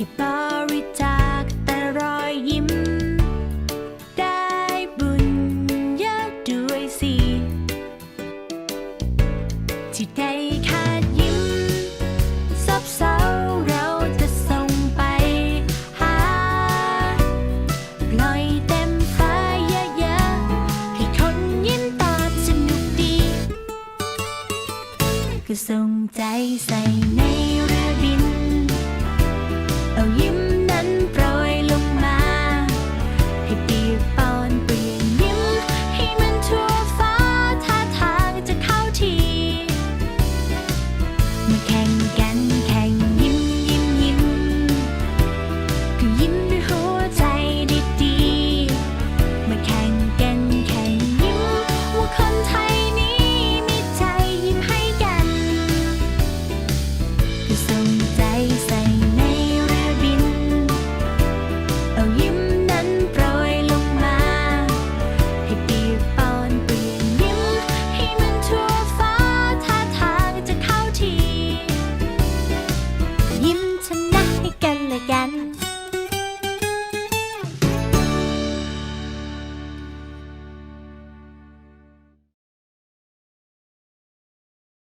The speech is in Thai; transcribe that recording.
ที่บริจาคแต่รอยยิ้ม ได้บุญเยอะด้วยสิที่ได้ขาดยิ้มซบเซาเราจะส่งไปหาปล่อยเต็มฟ้าเยอะๆให้คนยิ้มตอบสนุกดี ก็ส่งใจใส่ในเรือบิน